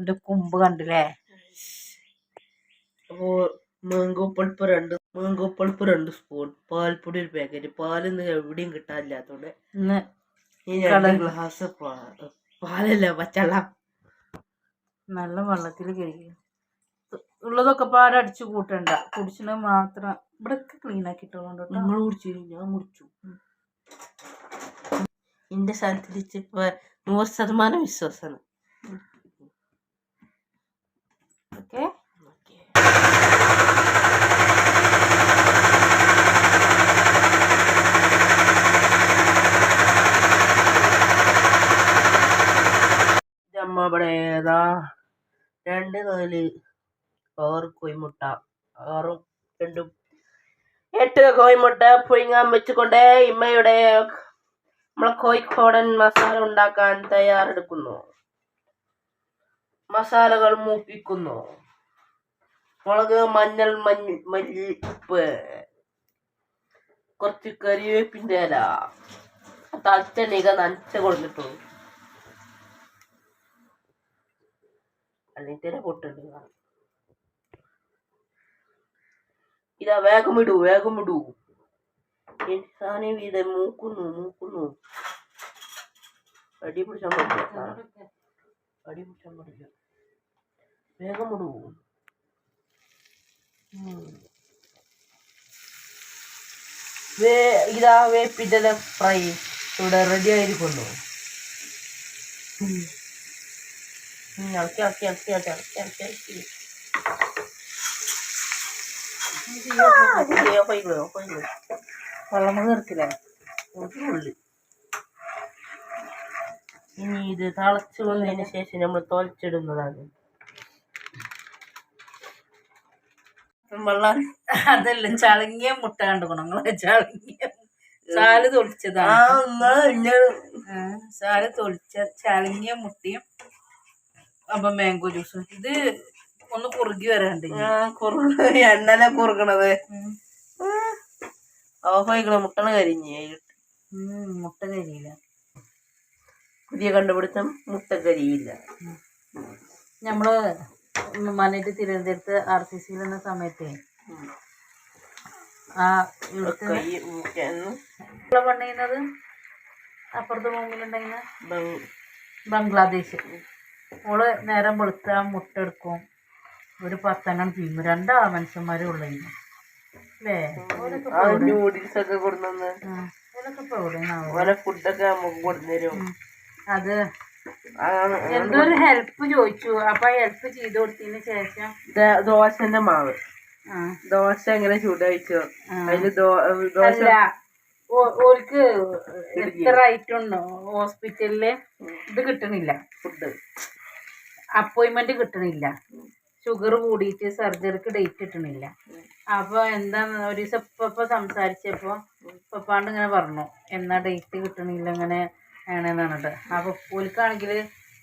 അവന്റെ കുമ്പ് കണ്ടില്ലേ? അപ്പോൾ മാങ്കോ പൾപ്പ് രണ്ട് മാങ്കോ പൾപ്പ് രണ്ട് സ്പൂൺ പാൽപ്പൊടി ഒരു പാക്കറ്റ് പാലൊന്നും എവിടെയും കിട്ടാനില്ലാത്തതുകൊണ്ട് ഇന്ന് ഈ രണ്ട് ഗ്ലാസ് പാലല്ല പച്ചവെള്ളം. നല്ല വെള്ളത്തിൽ കഴിക്കും ഉള്ളതൊക്കെ പാടെ അടിച്ചു കൂട്ടണ്ട. കുടിച്ചത് മാത്രം ഇവിടെ ക്ലീൻ ആക്കിയിട്ടുള്ളതുകൊണ്ട് കേട്ടോ. നമ്മൾ കുടിച്ചു ഞാൻ കുടിച്ചു എന്റെ സ്ഥലത്തിൽ ഇപ്പൊ നൂറ് ശതമാനം വിശ്വാസമാണ് അമ്മ ഇവിടെ ഏതാ രണ്ട് നാല് ആറ് കോയിമുട്ട. ആറും രണ്ടും എട്ട് കോയിമുട്ട പുഴുങ്ങാൻ വെച്ചുകൊണ്ട് ഇമ്മയുടെ നമ്മളെ കോഴിക്കോടൻ മസാല ഉണ്ടാക്കാൻ തയ്യാറെടുക്കുന്നു. മസാലകൾ മൂപ്പിക്കുന്നു. മുളക് മഞ്ഞൾ മഞ്ഞ മല്ലി ഉപ്പ് കുറച്ച് കറിവേപ്പിന്റെ ഇല തളിച്ചെണ്ണീക നനച്ച് കൊടുത്തിട്ടു അല്ലെങ്കിൽ തിര പൊട്ടുണ്ട് ഇതാ വേഗം ഇടൂ വേഗം ഇടൂ. സാധനം മൂക്കുന്നു മൂക്കുന്നു. അടി പിടിച്ചാൻ പറ്റില്ല അടി പിടിച്ചാൻ വേഗം ഇടൂ. ഇതാ വേപ്പിന്റെ ഫ്രൈ ഇവിടെ റെഡി ആയിരിക്കുന്നു ഇളക്കി ഇളക്കി ഇളക്കി ഇളക്കി ഇളക്കി ഇളക്കി വെള്ളം തീർക്കില്ലേ ഉള്ളി ഇനി ഇത് തളച്ചു വന്നതിന് ശേഷം നമ്മൾ തോൽച്ചിടുന്നതാണ് വെള്ളം അതല്ല ചളങ്ങിയ മുട്ട കണ്ടുക്കണം നിങ്ങൾ ചളങ്ങിയ ചാൽ തൊളിച്ചതാണ് ചാൽ തൊളിച്ച ചളങ്ങിയ മുട്ടയും അപ്പൊ മാംഗോ ജ്യൂസ് ഇത് ഒന്ന് കുറുകി വരാണ്ട് എണ്ണല കുറുക്കണത്. ഓഹോ ഓഫായിക്കണ മുട്ടണ കരിഞ്ഞ്. മുട്ട കരിയില്ല. പുതിയ കണ്ടുപിടുത്തം മുട്ട കരിയില്ല. നമ്മൾ മലയിട്ട് തിരുവനന്തപുരത്ത് ആർ സി സിയിൽ എന്ന സമയത്ത് ആ പണിയുന്നത് അപ്പുറത്ത് മുമ്പിലുണ്ടായിരുന്ന ബംഗ്ലാദേശ്. ഓൾ നേരം വെളുത്ത മുട്ട എടുക്കും ഒരു പത്തെണ്ണം പീയും രണ്ടാ മനുഷ്യന്മാരും ഉള്ളതിന് അല്ലേ? ഓലൊക്കെ ഇപ്പൊ എവിടെ? നൂഡിൽസ് ഒക്കെ കൊടുന്നു ആ, ഓലൊക്കെ ഇപ്പൊ എവിടെയാണാവോ? ഓരോ ഫുഡൊക്കെ നമുക്ക് കൊടുത്തരും ഉം. അത് എന്തോ ഒരു ഹെൽപ്പ് ചോദിച്ചു. അപ്പൊ ഹെൽപ്പ് ചെയ്ത് കൊടുത്തതിന് ശേഷം? ദോശന്റെ മാവ്. ദോശ എങ്ങനെ ചൂടായിച്ചോ? ആ. അതിൽ ഓൾക്ക് ദോശ അല്ല ഓ- ഓൽക്ക് എത്ര ഐറ്റം ഹോസ്പിറ്റലിൽ ഇത് കിട്ടണില്ല. ഫുഡ് അപ്പോയിന്റ്മെന്റ് കിട്ടണില്ല. ഷുഗർ കൂടിയിട്ട് സർജറിക്ക് ഡേറ്റ് കിട്ടണില്ല. അപ്പൊ എന്താ ഒരു ദിവസം ഇപ്പൊ സംസാരിച്ചപ്പോ ഇപ്പാണ്ട് ഇങ്ങനെ പറഞ്ഞു എന്നാ ഡേറ്റ് കിട്ടണില്ല ഇങ്ങനെ ആണെന്ന് അപ്പൊ ഓൽക്കാണെങ്കിൽ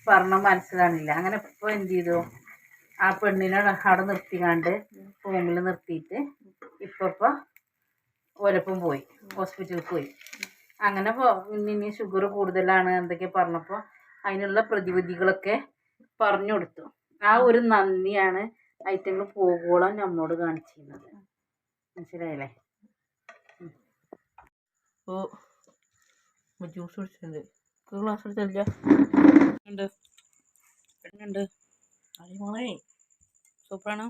പറഞ്ഞ മനസ്സിലാണില്ല അങ്ങനെ ഇപ്പൊ എന്ത് ചെയ്തു? ആ പെണ്ണിനെ അവിടെ നിർത്തിക്കാണ്ട് റൂമിൽ നിർത്തിയിട്ട് ഇപ്പൊ ഇപ്പൊ ഓലപ്പം പോയി ഹോസ്പിറ്റലിൽ പോയി. അങ്ങനെ ഇനി ഷുഗർ കൂടുതലാണ് എന്തൊക്കെ പറഞ്ഞപ്പോൾ അതിനുള്ള പ്രതിവിധികളൊക്കെ പറഞ്ഞു കൊടുത്തു ആ ഒരു നന്ദിയാണ് ഐറ്റങ്ങൾ പോകുവോളം നമ്മോട് കാണിച്ചിരുന്നത്. മനസ്സിലായില്ലേ? ഓ ജ്യൂസ് കുടിച്ചിട്ടുണ്ട്. ഗ്ലാസ് കുടിച്ചില്ല ഉണ്ട്. ഉണ്ട് അടിമോളെ. സൂപ്പറാണ്.